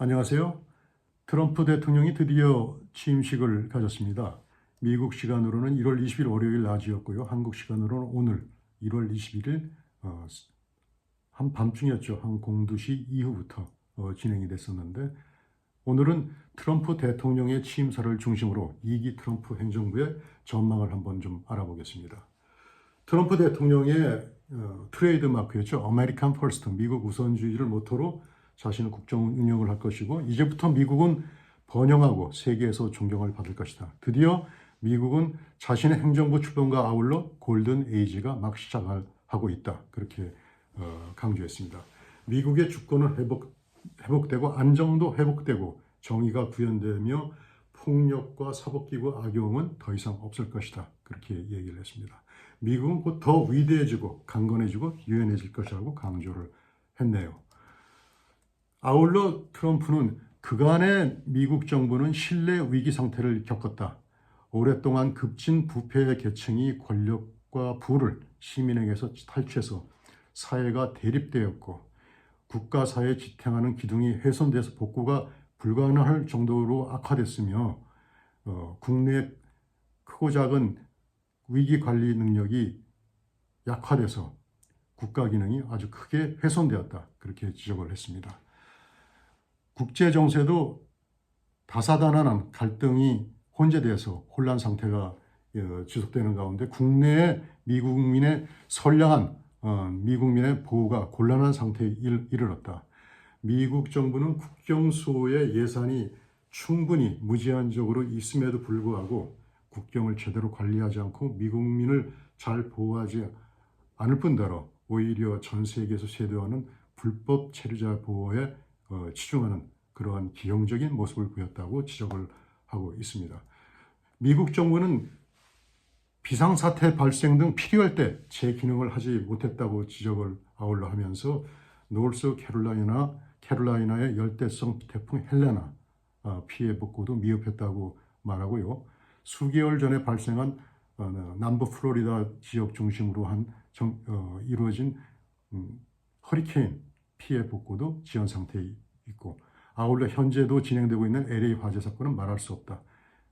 안녕하세요. 트럼프 대통령이 드디어 취임식을 가졌습니다. 미국 시간으로는 1월 20일 월요일 낮이었고요. 한국 시간으로는 오늘 1월 21일 어, 한 밤중이었죠. 한 02시 이후부터 어, 진행이 됐었는데 오늘은 트럼프 대통령의 취임사를 중심으로 2기 트럼프 행정부의 전망을 한번 좀 알아보겠습니다. 트럼프 대통령의 어, 트레이드 마크였죠. 아메리칸 퍼스트, 미국 우선주의를 모토로 자신의 국정 운영을 할 것이고 이제부터 미국은 번영하고 세계에서 존경을 받을 것이다. 드디어 미국은 자신의 행정부 출범과 아울러 골든 에이지가 막 시작하고 있다. 그렇게 어, 강조했습니다. 미국의 주권은 회복, 회복되고 안정도 회복되고 정의가 구현되며 폭력과 사법기구 악용은 더 이상 없을 것이다. 그렇게 얘기를 했습니다. 미국은 곧 더 위대해지고 강건해지고 유연해질 것이라고 강조를 했네요. 아울러 트럼프는 그간의 미국 정부는 신뢰 위기 상태를 겪었다. 오랫동안 급진 부패의 계층이 권력과 부를 시민에게서 탈취해서 사회가 대립되었고 국가 사회에 지탱하는 기둥이 훼손돼서 복구가 불가능할 정도로 악화됐으며 어, 국내 크고 작은 위기 관리 능력이 약화돼서 국가 기능이 아주 크게 훼손되었다. 그렇게 지적을 했습니다. 국제 정세도 다사다난한 갈등이 혼재돼서 혼란 상태가 어, 지속되는 가운데 국내의 미국민의 선량한 어, 미국민의 보호가 곤란한 상태에 일- 이르렀다. 미국 정부는 국경 수호의 예산이 충분히 무제한적으로 있음에도 불구하고 국경을 제대로 관리하지 않고 미국민을 잘 보호하지 않을 뿐더러 오히려 전 세계에서 쇄도하는 불법 체류자 보호에 어, 치중하는 그러한 기형적인 모습을 보였다고 지적을 하고 있습니다. 미국 정부는 비상사태 발생 등 필요할 때 제 기능을 하지 못했다고 지적을 아울러 하면서 노스 캐롤라이나 캐롤라이나의 열대성 태풍 헬레나 어, 피해 복구도 미흡했다고 말하고요. 수개월 전에 발생한 어, 남부 플로리다 지역 중심으로 한 정, 어, 이루어진 음, 허리케인 피해 복구도 지연 상태에 있고 아울러 현재도 진행되고 있는 LA 화재 사건은 말할 수 없다.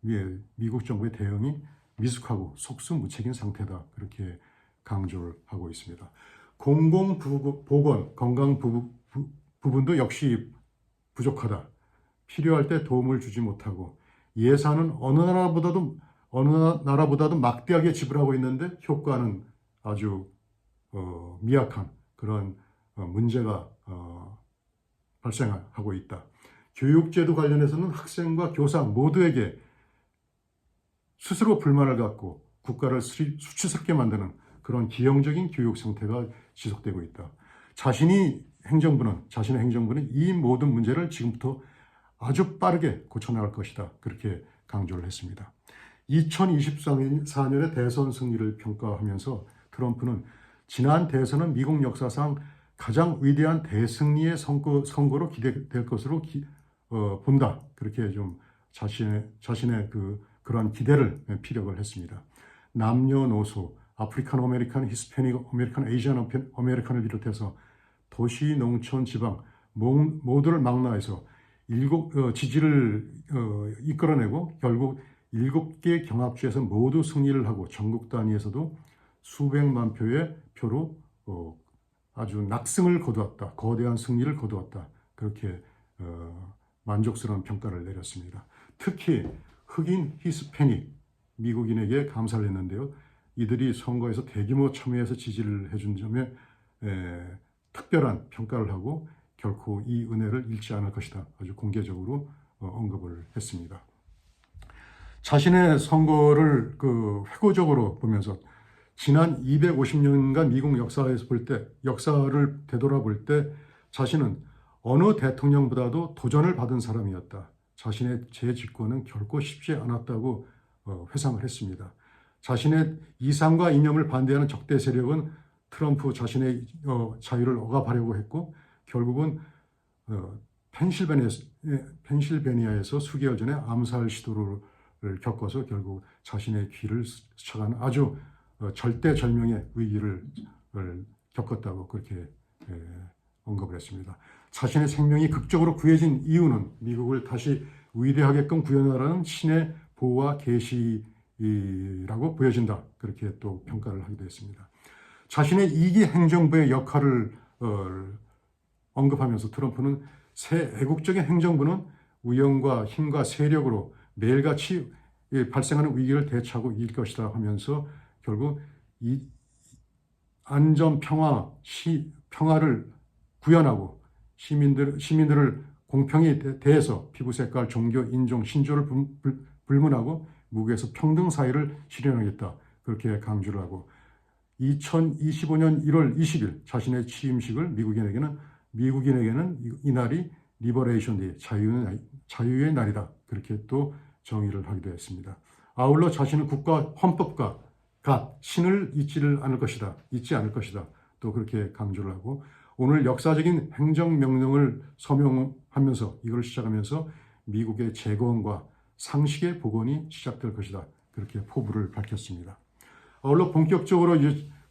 미, 미국 정부의 대응이 미숙하고 속수무책인 상태다. 그렇게 강조를 하고 있습니다. 공공보건, 건강 부, 부, 부분도 역시 부족하다. 필요할 때 도움을 주지 못하고 예산은 어느 나라보다도 어느 나라보다도 막대하게 지불하고 있는데 효과는 아주 어, 미약한 그런 어, 문제가 어, 발생하고 있다. 교육제도 관련해서는 학생과 교사 모두에게 스스로 불만을 갖고 국가를 수치- 수치스럽게 만드는 그런 기형적인 교육 상태가 지속되고 있다. 자신이 행정부는 자신의 행정부는 이 모든 문제를 지금부터 아주 빠르게 고쳐나갈 것이다. 그렇게 강조를 했습니다. 2024년의 대선 승리를 평가하면서 트럼프는 지난 대선은 미국 역사상 가장 위대한 대승리의 선거, 선거로 기대될 것으로 기- 어, 본다. 그렇게 좀 자신의 자신의 그 그러한 기대를 피력을 했습니다. 남녀노소, 아프리칸 아메리칸, 히스패닉 아메리칸, 아메- 아메리칸을 비롯해서 도시, 농촌, 지방 모- 모두를 망라해서 일곱 어, 지지를 어, 이끌어내고 결국 일곱 개 경합주에서 모두 승리를 하고 전국 단위에서도 수백만 표의 표로 어, 아주 낙승을 거두었다. 거대한 승리를 거두었다. 그렇게 어, 만족스러운 평가를 내렸습니다. 특히 흑인 히스패닉 미국인에게 감사를 했는데요. 이들이 선거에서 대규모 참여해서 지지를 해준 점에 에, 특별한 평가를 하고 결코 이 은혜를 잃지 않을 것이다. 아주 공개적으로 어, 언급을 했습니다. 자신의 선거를 그 회고적으로 보면서 지난 250년간 미국 역사에서 볼 때, 역사를 되돌아볼 때 자신은 어느 대통령보다도 도전을 받은 사람이었다. 자신의 재집권은 결코 쉽지 않았다고 어, 회상을 했습니다. 자신의 이상과 이념을 반대하는 적대 세력은 트럼프 자신의 어, 자유를 억압하려고 했고 결국은 어, 펜실베니아에서, 예, 펜실베니아에서 수개월 전에 암살 시도를 겪어서 결국 자신의 귀를 스쳐가는 아주 어, 절대절명의 위기를 을 겪었다고 그렇게 예, 언급을 했습니다. 자신의 생명이 극적으로 구해진 이유는 미국을 다시 위대하게끔 구현하라는 신의 보호와 계시라고 보여진다. 그렇게 또 평가를 하기도 했습니다. 자신의 이기 행정부의 역할을 어, 언급하면서 트럼프는 새 애국적인 행정부는 위험과 힘과 세력으로 매일같이 이 발생하는 위기를 대처하고 이길 것이다 하면서 결국 이 안전 평화 시 평화를 구현하고 시민들 시민들을 공평히 대- 대해서 피부 색깔, 종교, 인종, 신조를 불문하고 미국에서 평등 사회를 실현하겠다 그렇게 강조를 하고 2025년 1월 20일 자신의 취임식을 미국인에게는 미국인에게는 이- 이날이 리버레이션 데이 자유의, 날- 자유의 날이다 그렇게 또 정의를 하기도 했습니다. 아울러 자신은 국가 헌법과 갓 신을 잊지를 않을 것이다 잊지 않을 것이다 또 그렇게 강조를 하고 오늘 역사적인 행정 명령을 서명하면서 이걸 시작하면서 미국의 재건과 상식의 복원이 시작될 것이다 그렇게 포부를 밝혔습니다. 아울러 본격적으로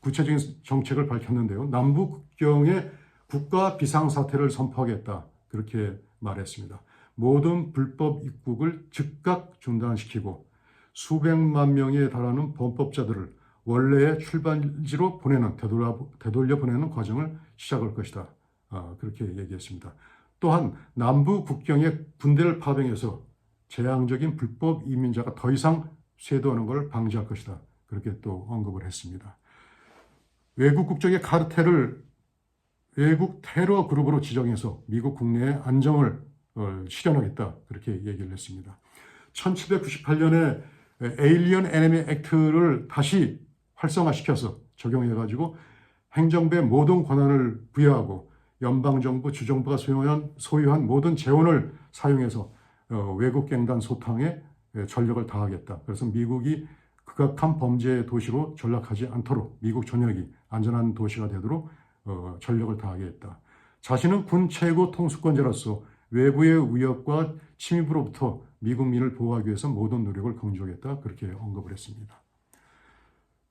구체적인 정책을 밝혔는데요. 남북 국경에 국가 비상사태를 선포하겠다. 그렇게 말했습니다. 모든 불법 입국을 즉각 중단시키고 수백만 명에 달하는 범법자들을 원래의 출발지로 보내는 되돌려, 보내는 과정을 시작할 것이다. 아, 그렇게 얘기했습니다. 또한 남부 국경에 군대를 파병해서 재앙적인 불법 이민자가 더 이상 쇄도하는 것을 방지할 것이다. 그렇게 또 언급을 했습니다. 외국 국적의 카르텔을 외국 테러 그룹으로 지정해서 미국 국내의 안정을 어, 실현하겠다. 그렇게 얘기를 했습니다. 1798년에 에일리언 에네미 액트를 다시 활성화시켜서 적용해가지고 행정부의 모든 권한을 부여하고 연방정부, 주정부가 소유한, 소유한 모든 재원을 사용해서 어, 외국 갱단 소탕에 예, 전력을 다하겠다. 그래서 미국이 극악한 범죄 도시로 전락하지 않도록 미국 전역이 안전한 도시가 되도록 어, 전력을 다하겠다. 자신은 군 최고 통수권자로서 외부의 위협과 침입으로부터 미국민을 보호하기 위해서 모든 노력을 강조하겠다. 그렇게 언급을 했습니다.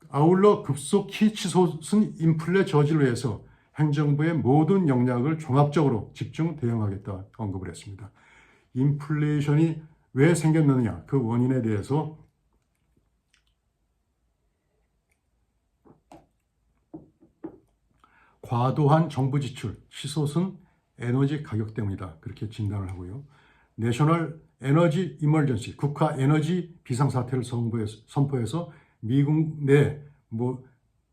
아울러 급속히 치솟은 인플레 저지를 위해서 행정부의 모든 역량을 종합적으로 집중 대응하겠다 언급을 했습니다. 인플레이션이 왜 생겼느냐 그 원인에 대해서 과도한 정부 지출, 치솟은 에너지 가격 때문이다. 그렇게 진단을 하고요. 내셔널 에너지 이멀전시, 국가 에너지 비상사태를 선포해서, 미국 내 모,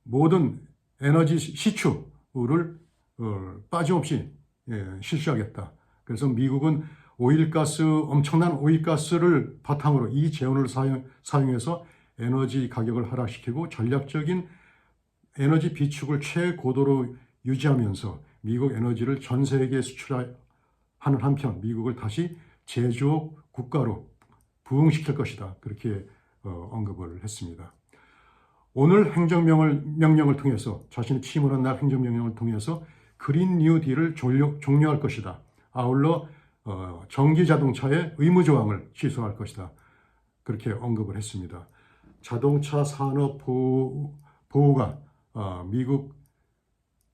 모든 에너지 시추를 어, 빠짐없이 예, 실시하겠다. 그래서 미국은 오일가스 엄청난 오일가스를 바탕으로 이 재원을 사용, 사용해서 에너지 가격을 하락시키고 전략적인 에너지 비축을 최고도로 유지하면서 미국 에너지를 전 세계에 수출하는 한편 미국을 다시 제조업 국가로 부흥시킬 것이다. 그렇게 어, 언급을 했습니다. 오늘 행정명을 명령을 통해서 자신이 취임을 한 날 행정명령을 통해서 그린 뉴 딜을 종료, 종료할 것이다. 아울러 어, 전기 자동차의 의무 조항을 취소할 것이다. 그렇게 언급을 했습니다. 자동차 산업 보호, 보호가 어, 미국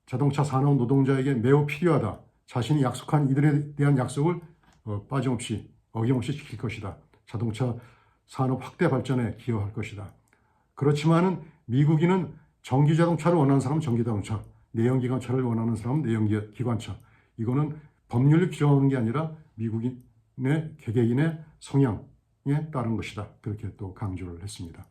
자동차 산업 노동자에게 매우 필요하다. 자신이 약속한 이들에 대한 약속을 어, 빠짐없이 어김없이 지킬 것이다. 자동차 산업 확대 발전에 기여할 것이다. 그렇지만은 미국인은 전기 자동차를 원하는 사람은 전기 자동차, 내연 기관차를 원하는 사람은 내연 기- 기관차. 이거는 법률이 규정하는 게 아니라 미국인의 개개인의 성향에 따른 것이다. 그렇게 또 강조를 했습니다.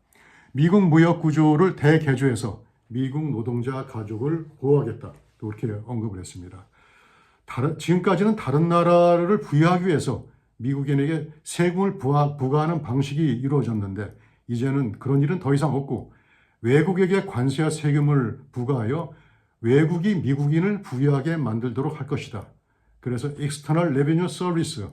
미국 무역 구조를 대개조해서 미국 노동자 가족을 보호하겠다. 또 그렇게 언급을 했습니다. 다른, 지금까지는 다른 나라를 부여하기 위해서 미국인에게 세금을 부하, 부과하는 방식이 이루어졌는데 이제는 그런 일은 더 이상 없고 외국에게 관세와 세금을 부과하여 외국이 미국인을 부유하게 만들도록 할 것이다. 그래서 External Revenue Service,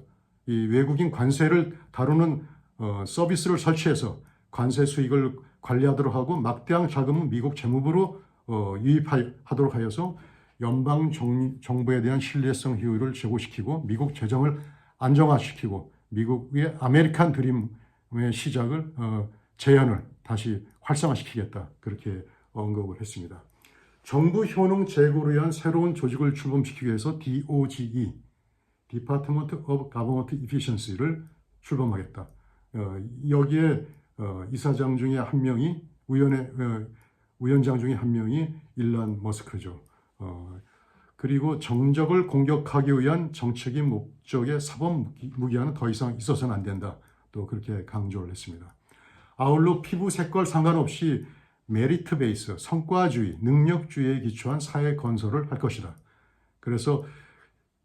이 외국인 관세를 다루는 어, 서비스를 설치해서 관세 수익을 관리하도록 하고 막대한 자금은 미국 재무부로 어, 유입하도록 하여서 연방 정, 정부에 대한 신뢰성 효율을 제고시키고 미국 재정을 안정화시키고 미국의 아메리칸 드림의 시작을 어, 재현을 다시 활성화시키겠다 그렇게 언급을 했습니다. 정부 효능 제고를 위한 새로운 조직을 출범시키기 위해서 DOGE, Department of Government Efficiency를 출범하겠다. 어, 여기에 어, 이사장 중에 한 명이 위원회 어, 위원장 중에 한 명이 일란 머스크죠. 어, 그리고 정적을 공격하기 위한 정책인 목적의 사법 무기- 무기화는 더 이상 있어서는 안 된다. 또 그렇게 강조를 했습니다. 아울러 피부 색깔 상관없이 메리트 베이스, 성과주의, 능력주의에 기초한 사회 건설을 할 것이다. 그래서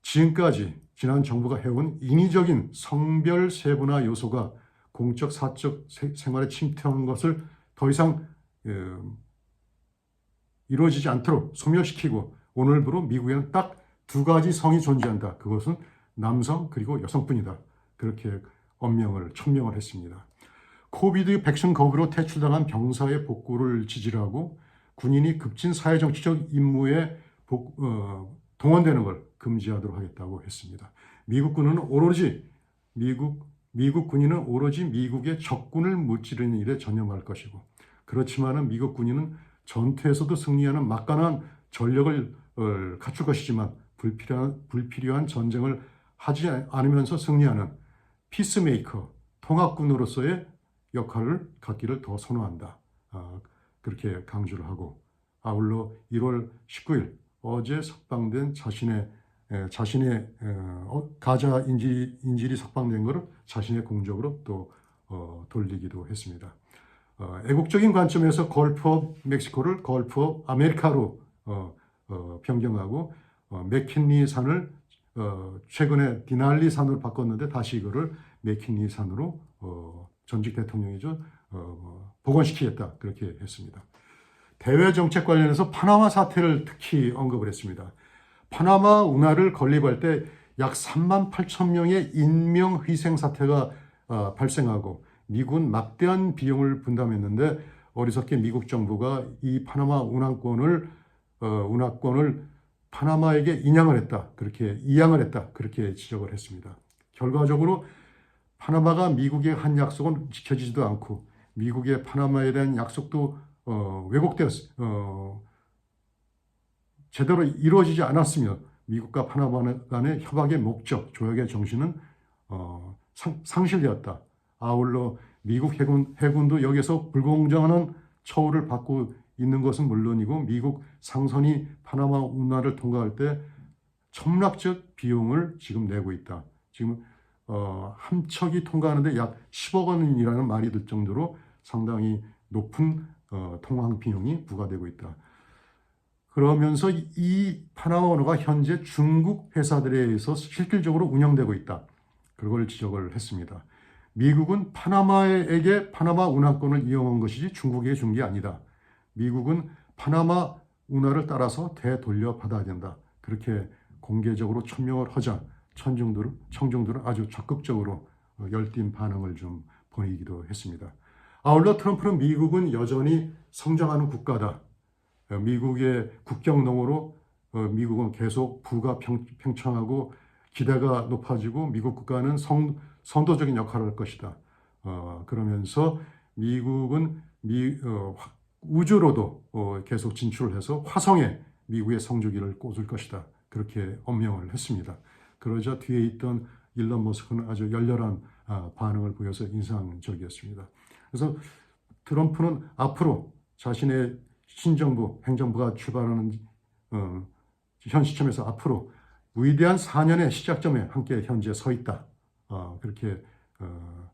지금까지 지난 정부가 해온 인위적인 성별 세분화 요소가 공적 사적 세- 생활에 침투한 것을 더 이상 어, 이루어지지 않도록 소멸시키고 오늘부로 미국에는 딱 두 가지 성이 존재한다. 그것은 남성 그리고 여성뿐이다. 그렇게 엄명을 천명을 했습니다. 코비드 백신 거부로 퇴출당한 병사의 복구를 지지하고 군인이 급진 사회정치적 임무에 복- 어, 동원되는 걸 금지하도록 하겠다고 했습니다. 미국군은 오로지 미국 미국 군인은 오로지 미국의 적군을 무찌르는 일에 전념할 것이고 그렇지만은 미국 군인은 전투에서도 승리하는 막강한 전력을 어, 갖출 것이지만 불필요한 불필요한 전쟁을 하지 않으면서 승리하는 피스메이커 통합군으로서의 역할을 갖기를 더 선호한다. 아, 그렇게 강조를 하고 아울러 1월 19일 어제 석방된 자신의 에, 자신의 어, 가자 인질, 인질이 석방된 것을 자신의 공적으로 또 어, 돌리기도 했습니다. 어, 애국적인 관점에서 걸프 업 멕시코를 걸프 업 아메리카로 어, 어, 변경하고 어, 맥킨리 산을 어, 최근에 디날리 산으로 바꿨는데 다시 이거를 맥킨리 산으로 어, 전직 대통령이죠 어, 복원시키겠다 그렇게 했습니다. 대외 정책 관련해서 파나마 사태를 특히 언급을 했습니다. 파나마 운하를 건립할 때 약 3만 8천 명의 인명 희생 사태가 어, 발생하고 미국은 막대한 비용을 분담했는데 어리석게 미국 정부가 이 파나마 운항권을 어, 운하권을 파나마에게 인양을 했다 그렇게 이양을 했다 그렇게 지적을 했습니다. 결과적으로 파나마가 미국의 한 약속은 지켜지지도 않고 미국의 파나마에 대한 약속도 어, 왜곡되었 어, 제대로 이루어지지 않았으며 미국과 파나마 간의 협약의 목적, 조약의 정신은 어, 상, 상실되었다. 아울러 미국 해군, 해군도 여기서 불공정한 처우를 받고 있는 것은 물론이고 미국 상선이 파나마 운하를 통과할 때 천문학적 비용을 지금 내고 있다. 지금 어, 한 척이 통과하는데 약 10억 원이라는 말이 들 정도로 상당히 높은 어, 통항 비용이 부과되고 있다. 그러면서 이- 이 파나마 운하가 현재 중국 회사들에 의해서 실질적으로 운영되고 있다. 그걸 지적을 했습니다. 미국은 파나마에게 파나마 운하권을 이용한 것이지 중국에게 준 게 아니다. 미국은 파나마 운하를 따라서 되돌려 받아야 된다. 그렇게 공개적으로 천명을 하자 천중들은 청중들은 아주 적극적으로 어, 열띤 반응을 좀 보이기도 했습니다. 아울러 트럼프는 미국은 여전히 성장하는 국가다. 어, 미국의 국경 너머로 어, 미국은 계속 부가 평, 팽창하고 기대가 높아지고 미국 국가는 성, 선도적인 역할을 할 것이다. 어, 그러면서 미국은 미, 어, 화- 우주로도 어, 계속 진출을 해서 화성에 미국의 성주기를 꽂을 것이다. 그렇게 엄명을 했습니다. 그러자 뒤에 있던 일론 머스크는 아주 열렬한 아, 반응을 보여서 인상적이었습니다. 그래서 트럼프는 앞으로 자신의 신정부, 행정부가 출발하는 어, 현 시점에서 앞으로 위대한 4년의 시작점에 함께 현재 서 있다. 어, 그렇게 어,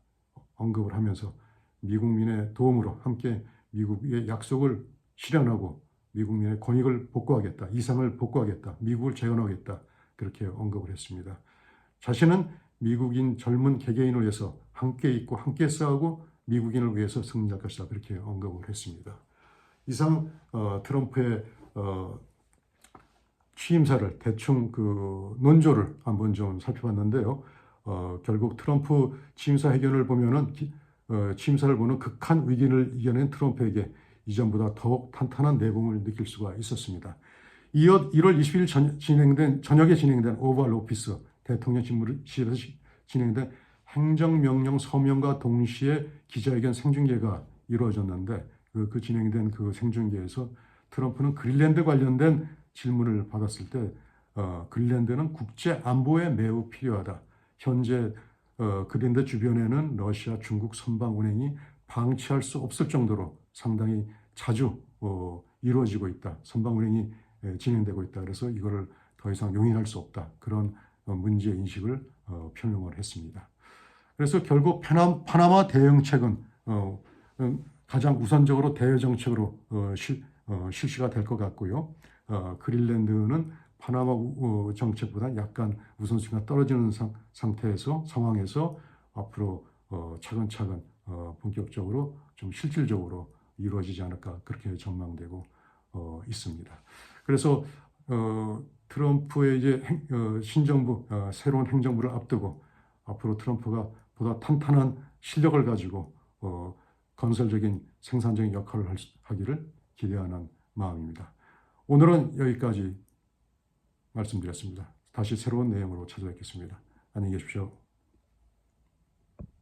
언급을 하면서 미국민의 도움으로 함께 미국의 약속을 실현하고 미국민의 권익을 복구하겠다. 이상을 복구하겠다. 미국을 재건하겠다. 그렇게 언급을 했습니다. 자신은 미국인 젊은 개개인을 위해서 함께 있고 함께 싸우고 미국인을 위해서 승리할 것이다. 그렇게 언급을 했습니다. 이상 어, 트럼프의 어, 취임사를 대충 그 논조를 한번 좀 살펴봤는데요. 어, 결국 트럼프 취임사 회견을 보면은 기- 어, 취임사를 보는 극한 위기를 이겨낸 트럼프에게 이전보다 더욱 탄탄한 내공을 느낄 수가 있었습니다. 이어 1월 20일 전, 진행된 저녁에 진행된 오발 오피스 대통령 집무실에서 시- 진행된 행정명령 서명과 동시에 기자회견 생중계가 이루어졌는데 그, 그 진행된 그 생중계에서 트럼프는 그린랜드 관련된 질문을 받았을 때 어, 그린랜드는 국제 안보에 매우 필요하다. 현재 어, 그린랜드 주변에는 러시아, 중국 선방 운행이 방치할 수 없을 정도로 상당히 자주 어, 이루어지고 있다. 선방 운행이 에, 진행되고 있다. 그래서 이거를 더 이상 용인할 수 없다. 그런 어, 문제 인식을 어, 표명을 했습니다. 그래서 결국 파남, 파나마 대응책은 어, 음, 가장 우선적으로 대외 정책으로 어, 실, 어, 실시가 될 것 같고요. 어, 그린랜드는 파나마 우- 어, 정책보다 약간 우선순위가 떨어지는 상, 상태에서 상황에서 앞으로 어, 차근차근 어, 본격적으로 좀 실질적으로 이루어지지 않을까 그렇게 전망되고 어, 있습니다. 그래서 어, 트럼프의 이제 신정부 어, 새로운 행정부를 앞두고 앞으로 트럼프가 보다 탄탄한 실력을 가지고 어, 건설적인 생산적인 역할을 하기를 기대하는 마음입니다. 오늘은 여기까지 말씀드렸습니다. 다시 새로운 내용으로 찾아뵙겠습니다. 안녕히 계십시오.